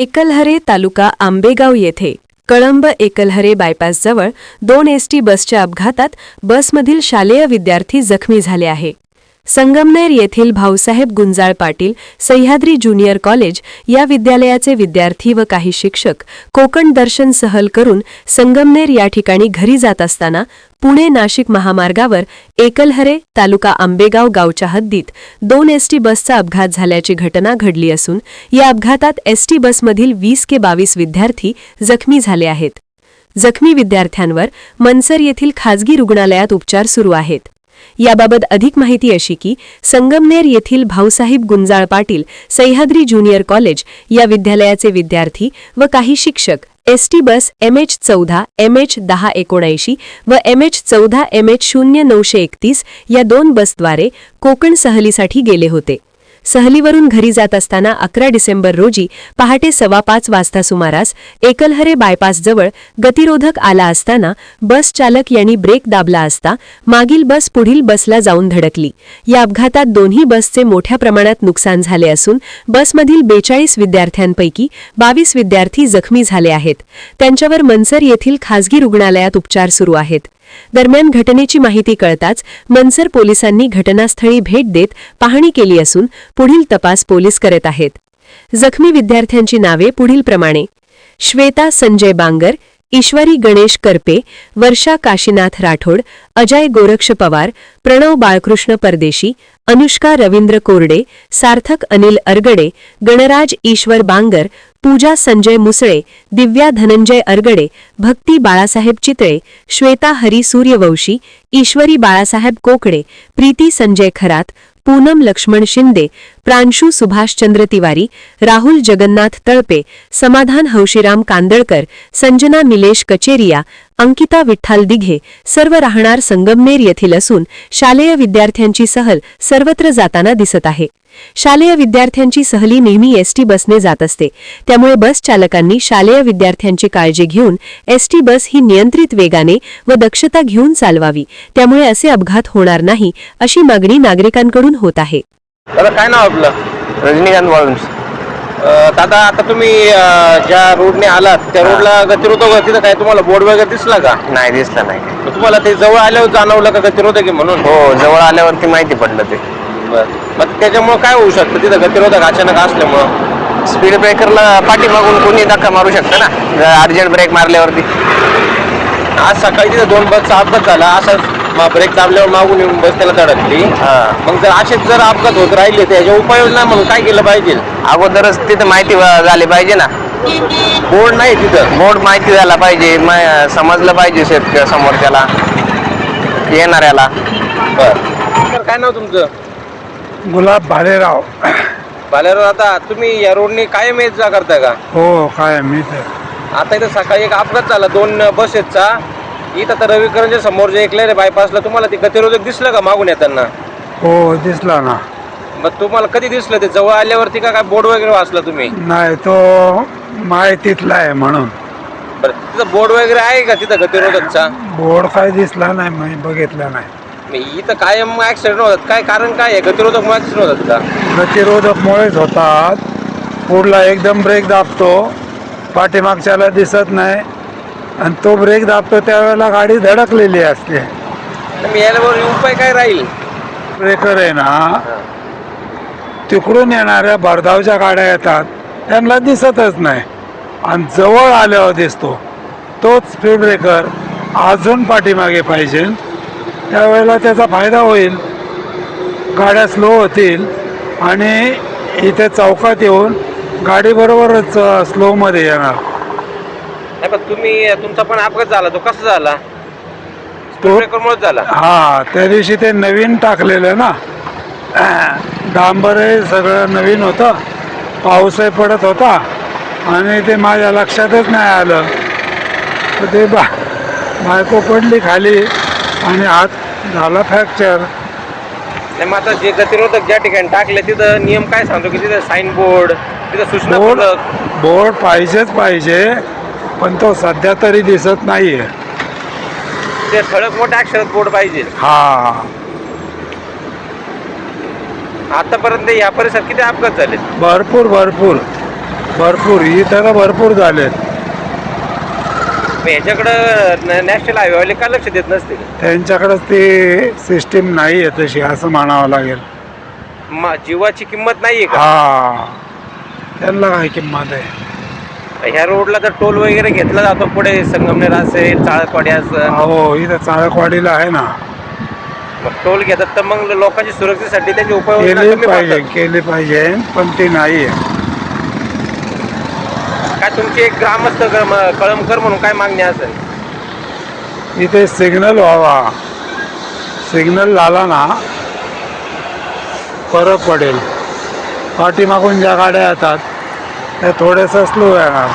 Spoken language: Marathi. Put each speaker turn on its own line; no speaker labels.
एकलहरे तालुका आंबेगाव येथे. कळंब एकलहरे बायपासजवळ दोन एसटी बसच्या अपघातात बसमधील शालेय विद्यार्थी जखमी झाले आहे. संगमनेर येथील भाऊसाहेब गुंजाळ पाटील सह्याद्री ज्युनियर कॉलेज या विद्यालयाचे विद्यार्थी व काही शिक्षक कोकण दर्शन सहल करून संगमनेर या ठिकाणी घरी जात असताना पुणे नाशिक महामार्गावर एकलहरे तालुका आंबेगाव गावच्या हद्दीत दोन एसटी बसचा अपघात झाल्याची घटना घडली असून या अपघातात एसटी बसमधील वीस के बावीस विद्यार्थी जखमी झाले आहेत. जखमी विद्यार्थ्यांवर मनसर येथील खाजगी रुग्णालयात उपचार सुरू आहेत. याबाबत अधिक माहिती अशी की संगमनेर येथील भाऊसाहेब गुंजाळ पाटील सह्याद्री ज्युनियर कॉलेज या विद्यालयाचे विद्यार्थी व काही शिक्षक एसटी बस एम एच चौदा एम एच दहा एकोणऐंशी व एम एच चौदा एम एच शून्य नऊशे एकतीस या दोन बसद्वारे कोकण सहलीसाठी गेले होते. सहलीवरून घरी जात असताना अकरा डिसेंबर रोजी पहाटे सव्वा पाच वाजता सुमारास एकलहरे बायपासजवळ गतिरोधक आला असताना बस चालक यांनी ब्रेक दाबला असता मागील बस पुढील बसला जाऊन धडकली. या अपघातात दोन्ही बसचे मोठ्या प्रमाणात नुकसान झाले असून बसमधील बेचाळीस विद्यार्थ्यांपैकी बावीस विद्यार्थी जखमी झाले आहेत. त्यांच्यावर मनसर येथील खासगी रुग्णालयात उपचार सुरू आहेत. दरम्यान घटनेची माहिती कळताच मनसर पोलिसांनी घटनास्थळी भेट देत पाहणी केली असून पुढील तपास पोलीस करत आहेत. जखमी विद्यार्थ्यांची नावे पुढीलप्रमाणे श्वेता संजय बांगर ईश्वरी गणेश करपे वर्षा काशीनाथ राठोड अजय गोरक्ष पवार प्रणव बाळकृष्ण परदेशी अनुष्का रवींद्र कोरडे सार्थक अनिल अरगडे गणराज ईश्वर बांगर पूजा संजय मुसळे दिव्या धनंजय अरगडे भक्ती बाळासाहेब चितळे श्वेता हरी सूर्यवंशी ईश्वरी बाळासाहेब कोकडे प्रीती संजय खरात पूनम लक्ष्मण शिंदे प्रांशू सुभाषचंद्र तिवारी राहुल जगन्नाथ तळपे समाधान हौशीराम कांदळकर संजना निलेश कचेरिया अंकिता विठ्ठल दिघे सर्व राहणार संगमनेर येथील असून शालेय विद्यार्थ्यांची सहल सर्वत्र जाताना दिसत आहे. शालेय विद्यार्थ्यांची सहली नेहमी एसटी बसने जात असते. त्यामुळे बस चालकांनी शालेय विद्यार्थ्यांची काळजी घेऊन एसटी बस ही नियंत्रित वेगाने व दक्षता घेऊन चालवावी. त्यामुळे असे अपघात होणार नाही अशी मागणी नागरिकांकडून होत आहे.
काय नाव आपलं?
रजनीकांत वाळुंज.
अं, दादा आता तुम्ही ज्या रोडने आलात त्या रोडला गतिरोधक होतं, तिथं काय तुम्हाला बोर्ड वगैरे दिसला का?
नाही दिसलं नाही.
तुम्हाला ते जवळ आल्यावर जाणवलं का गतिरोधक म्हणून?
हो जवळ आल्यावरती माहिती पडलं ते.
मग त्याच्यामुळे काय होऊ शकतं? तिथं गतिरोधक अचानक असल्यामुळं
स्पीड ब्रेकरला पाठीमागून कोणी धक्का मारू शकतं ना? अर्जंट ब्रेक मारल्यावरती.
आज सकाळी तिथं दोन बसचा अपघात झाला. असं ब्रेक दाबल्यावर मागून येऊन बस त्याला धडकली. मग जर असेच जर अपघात होत राहिले तर याच्या उपाययोजना म्हणून काय केलं पाहिजे?
अगोदरच तिथं माहिती झाली पाहिजे ना?
बोर्ड नाही तिथं.
बोर्ड माहिती झाला पाहिजे. समजलं पाहिजे शेत समोरच्याला येणाऱ्याला.
बरं. तर काय नाव तुमचं?
गुलाब भालेराव.
बाल्यावर आता तुम्ही या रोडने कायम येत जा करता का?
हो काय मी तर
आता इथं सकाळी एक अपघात झाला दोन बसेसचा इथं तर रविकरणच्या समोर जे रे बायपासला तुम्हाला ते गतिरोधक दिसलं का मागून येताना?
हो दिसला ना.
मग तुम्हाला कधी दिसलं ते? जवळ आल्यावरती का काय बोर्ड वगैरे वाचला तुम्ही?
नाही तो माहितीतला आहे म्हणून.
बरं तिथं बोर्ड वगैरे आहे का तिथं गतिरोधकचा?
बोर्ड काय दिसला नाही मी बघितला नाही.
इथं कायम ऍक्सिडेंट होतात. काय कारण काय आहे? गतिरोधक मुळे ऍक्सिडेंट होतात
गतिरोधकमुळेच होतात. पुढला एकदम ब्रेक दाबतो. पाठीमागच्याला दिसत नाही. आणि तो ब्रेक दाबतो त्यावेळेला गाडी धडकलेली असते.
तर मी याच्यावर उपाय काय राहील?
ब्रेकर आहे ना तिकडून येणाऱ्या भरधावच्या गाड्या येतात. त्यांना दिसतच नाही. आणि जवळ आल्यावर दिसतो. तोच स्पीड ब्रेकर अजून पाठीमागे पाहिजे. त्यावेळेला त्याचा फायदा होईल. गाड्या स्लो होतील आणि इथे चौकात येऊन गाडी बरोबरच स्लोमध्ये येणार.
नाही पण तुम्ही तुमचा पण अपघात झाला तो कसा झाला?
तो
झाला.
हा त्या दिवशी ते नवीन टाकलेलं ना. डांबर सगळं नवीन होतं. पाऊसही पडत होता आणि ते माझ्या लक्षातच नाही आलं. तर ते बा बायको पडली खाली आणि हात झाला फ्रॅक्चर
नाही मग आता जे गतिरोधक ज्या ठिकाणी टाकले तिथं नियम काय सांगतो की तिथं साईन बोर्ड तिथं सूचना
बोर्ड
फलक
बोर्ड पाहिजेच पाहिजे पण तो सध्या तरी दिसत नाहीये.
ते ठळक मोठ्या अक्षरात बोर्ड पाहिजे.
हा.
आतापर्यंत या परिसरात किती अपघात झाले
भरपूर भरपूर. भरपूर. इथं तर भरपूर झालेत.
मग याच्याकडं न- नॅशनल हायवेवाले का लक्ष देत नसते
त्यांच्याकडंच ते सिस्टीम नाही आहे तशी असं म्हणावं लागेल.
म- जीवाची किंमत नाहीये का?
हा. त्यांना काय किंमत आहे?
ह्या रोडला तर टोल वगैरे घेतला जातो पुढे संगमनेर असेल चाळकवाडी असेल.
हो इथं चाळकवाडीला आहे ना.
मग टोल घेतात तर मग लोकांच्या सुरक्षेसाठी त्याची उपाययोजना
केली पाहिजे. केली पाहिजे पण ती नाही आहे
काय तुमची एक ग्रामस्थ ग्राम- कळमकर म्हणून काय मागणी असेल?
इथे सिग्नल व्हावा. सिग्नल लाला ना फरक पडेल. पाठीमागून ज्या गाड्या येतात त्या थोड्याशा स्लो येणार.